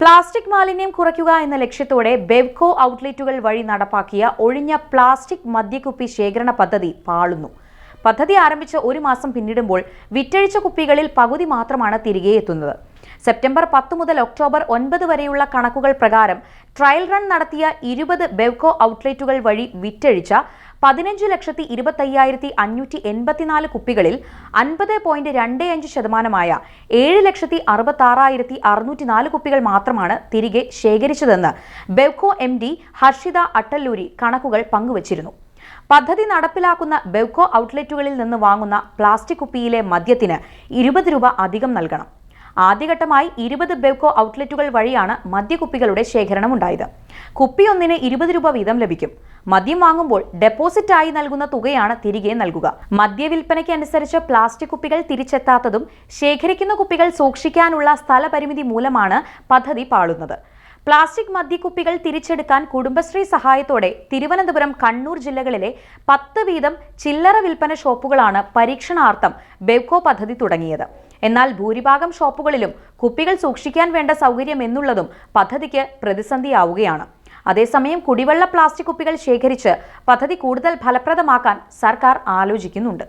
Plastic മാലിന്യം കുറയ്ക്കുക എന്ന ലക്ഷ്യത്തോടെ ബെവ്കോ ഔട്ട്ലെറ്റുകൾ വഴി നടപ്പാക്കിയ ഒഴിഞ്ഞ പ്ലാസ്റ്റിക് മദ്യക്കുപ്പി ശേഖരണ പദ്ധതി പാളുന്നു. പദ്ധതി ആരംഭിച്ച ഒരു മാസം പിന്നിടുമ്പോൾ വിറ്റഴിച്ച കുപ്പികളിൽ പകുതി മാത്രമാണ് തിരികെ എത്തുന്നത്. സെപ്റ്റംബർ പത്ത് മുതൽ ഒക്ടോബർ ഒൻപത് വരെയുള്ള കണക്കുകൾ പ്രകാരം ട്രയൽ റൺ നടത്തിയ ഇരുപത് ബെവ്കോ ഔട്ട്ലെറ്റുകൾ വഴി വിറ്റഴിച്ച പതിനഞ്ച് ലക്ഷത്തി ഇരുപത്തയ്യായിരത്തി അഞ്ഞൂറ്റി എൺപത്തിനാല് കുപ്പികളിൽ അൻപത് പോയിന്റ് രണ്ട് അഞ്ച് ശതമാനമായ ഏഴ് ലക്ഷത്തി അറുപത്തി ആറായിരത്തി അറുന്നൂറ്റി നാല് കുപ്പികൾ മാത്രമാണ് തിരികെ ശേഖരിച്ചതെന്ന് ബെവ്കോ എം ഡി ഹർഷിത അട്ടല്ലൂരി കണക്കുകൾ പങ്കുവച്ചിരുന്നു. പദ്ധതി നടപ്പിലാക്കുന്ന ബെവ്കോ ഔട്ട്ലെറ്റുകളിൽ നിന്ന് വാങ്ങുന്ന പ്ലാസ്റ്റിക് കുപ്പിയിലെ മദ്യത്തിന് ഇരുപത് രൂപ അധികം നൽകണം. ആദ്യഘട്ടമായി ഇരുപത് ബെവ്കോ ഔട്ട്ലെറ്റുകൾ വഴിയാണ് മദ്യക്കുപ്പികളുടെ ശേഖരണം ഉണ്ടായത് കുപ്പിയൊന്നിന് ഇരുപത് രൂപ വീതം ലഭിക്കും. മദ്യം വാങ്ങുമ്പോൾ ഡെപ്പോസിറ്റായി നൽകുന്ന തുകയാണ് തിരികെ നൽകുക. മദ്യവിൽപ്പനയ്ക്ക് അനുസരിച്ച് പ്ലാസ്റ്റിക് കുപ്പികൾ തിരിച്ചെത്താത്തതും ശേഖരിക്കുന്ന കുപ്പികൾ സൂക്ഷിക്കാനുള്ള സ്ഥലപരിമിതി മൂലമാണ് പദ്ധതി പാളുന്നത്. പ്ലാസ്റ്റിക് മദ്യക്കുപ്പികൾ തിരിച്ചെടുക്കാൻ കുടുംബശ്രീ സഹായത്തോടെ തിരുവനന്തപുരം കണ്ണൂർ ജില്ലകളിലെ പത്ത് വീതം ചില്ലറ വിൽപ്പന ഷോപ്പുകളാണ് പരീക്ഷണാർത്ഥം ബെവ്കോ പദ്ധതി തുടങ്ങിയത്. എന്നാൽ ഭൂരിഭാഗം ഷോപ്പുകളിലും കുപ്പികൾ സൂക്ഷിക്കാൻ വേണ്ട സൗകര്യം എന്നുള്ളതും പദ്ധതിക്ക് പ്രതിസന്ധിയാവുകയാണ്. അതേസമയം കുടിവെള്ള പ്ലാസ്റ്റിക് കുപ്പികൾ ശേഖരിച്ച് പദ്ധതി കൂടുതൽ ഫലപ്രദമാക്കാൻ സർക്കാർ ആലോചിക്കുന്നുണ്ട്.